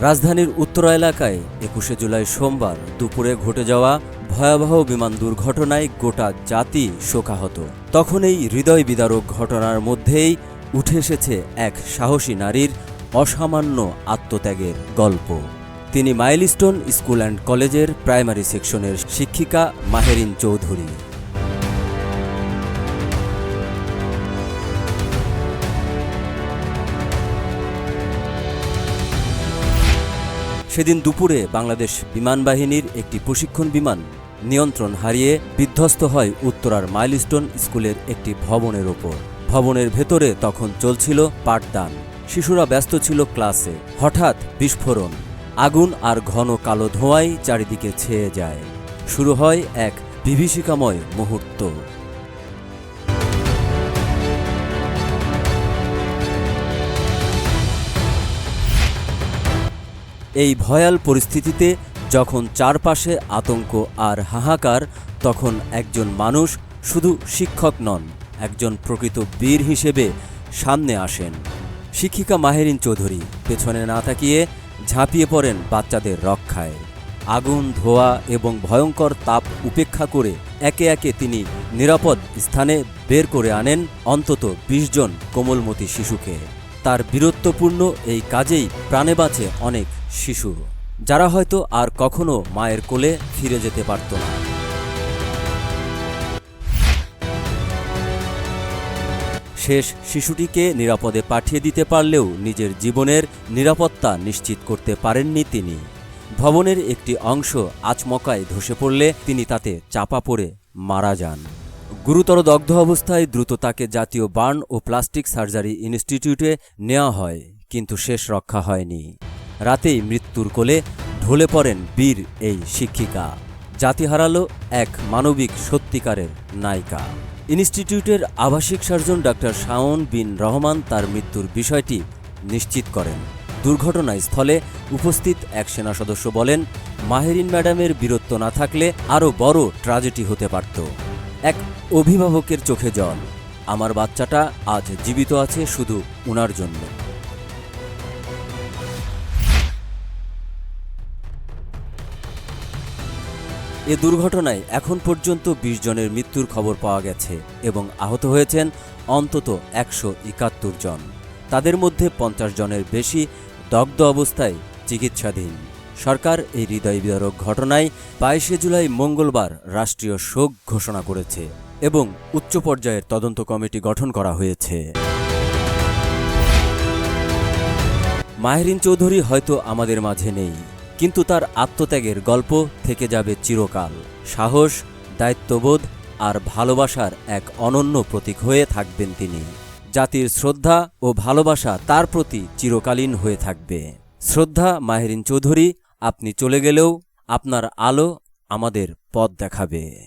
রাজধানীর উত্তর এলাকায় একুশে জুলাই সোমবার দুপুরে ঘটে যাওয়া ভয়াবহ বিমান দুর্ঘটনায় গোটা জাতি শোকাহত। তখন এই হৃদয় বিদারক ঘটনার মধ্যেই উঠে এসেছে এক সাহসী নারীর অসামান্য আত্মত্যাগের গল্প। তিনি মাইলস্টোন স্কুল অ্যান্ড কলেজের প্রাইমারি সেকশনের শিক্ষিকা মাহেরিন চৌধুরী। সেদিন দুপুরে বাংলাদেশ বিমান বাহিনীর একটি প্রশিক্ষণ বিমান নিয়ন্ত্রণ হারিয়ে বিধ্বস্ত হয় উত্তরার মাইলস্টোন স্কুলের একটি ভবনের ওপর। ভবনের ভেতরে তখন চলছিল পাঠদান। শিশুরা ব্যস্ত ছিল ক্লাসে। হঠাৎ বিস্ফোরণ। আগুন আর ঘন কালো ধোঁয়ায় চারিদিকে ছেয়ে যায়। শুরু হয় এক বিভীষিকাময় মুহূর্ত। এই ভয়াল পরিস্থিতিতে যখন চারপাশে আতঙ্ক আর হাহাকার, তখন একজন মানুষ শুধু শিক্ষক নন, একজন প্রকৃত বীর হিসেবে সামনে আসেন। শিক্ষিকা মাহেরিন চৌধুরী পেছনে না তাকিয়ে ঝাঁপিয়ে পড়েন বাচ্চাদের রক্ষায়। আগুন, ধোয়া এবং ভয়ঙ্কর তাপ উপেক্ষা করে একে একে তিনি নিরাপদ স্থানে বের করে আনেন অন্তত ২০ জন কোমলমতি শিশুকে। তার বীরত্বপূর্ণ এই কাজেই প্রাণে বাঁচে অনেক শিশু, যারা হয়তো আর কখনো মায়ের কোলে ফিরে যেতে পারত না। শেষ শিশুটিকে নিরাপদে পাঠিয়ে দিতে পারলেও নিজের জীবনের নিরাপত্তা নিশ্চিত করতে পারেননি তিনি। ভবনের একটি অংশ আচমকায় ধসে পড়লে তিনি তাতে চাপা পড়ে মারা যান। গুরুতর দগ্ধ অবস্থায় দ্রুত তাকে জাতীয় বার্ন ও প্লাস্টিক সার্জারি ইনস্টিটিউটে নেওয়া হয়, কিন্তু শেষ রক্ষা হয়নি। রাতেই মৃত্যুর কোলে ঢলে পড়েন বীর এই শিক্ষিকা। জাতি হারালো এক মানবিক সত্যিকারের নায়িকা। ইনস্টিটিউটের আবাসিক সার্জন ডাক্তার শাওন বিন রহমান তার মৃত্যুর বিষয়টি নিশ্চিত করেন। দুর্ঘটনাস্থলে উপস্থিত এক সেনা সদস্য বলেন, মাহেরিন ম্যাডামের বীরত্ব না থাকলে আরও বড় ট্রাজেডি হতে পারত। এক অভিভাবকের চোখে জল। আমার বাচ্চাটা আজ জীবিত আছে শুধু উনার জন্য। এ দুর্ঘটনায় এখন পর্যন্ত ২০ জনের মৃত্যুর খবর পাওয়া গেছে এবং আহত হয়েছেন অন্তত একশো একাত্তর জন। তাদের মধ্যে পঞ্চাশ জনের বেশি দগ্ধ অবস্থায় চিকিৎসাধীন। সরকার এই হৃদয় বিদারক ঘটনায় বাইশে জুলাই মঙ্গলবার রাষ্ট্রীয় শোক ঘোষণা করেছে এবং উচ্চ পর্যায়ের তদন্ত কমিটি গঠন করা হয়েছে। মাহরিন চৌধুরী হয়তো আমাদের মাঝে নেই। কিন্তু তার আত্মত্যাগের গল্প থেকে যাবে চিরকাল। সাহস, দায়িত্ববোধ আর ভালোবাসার এক অনন্য প্রতীক হয়ে থাকবেন তিনি। জাতির শ্রদ্ধা ও ভালোবাসা তার প্রতি চিরকালীন হয়ে থাকবে। শ্রদ্ধা, মাহেরিন চৌধুরী, আপনি চলে গেলেও আপনার আলো আমাদের পথ দেখাবে।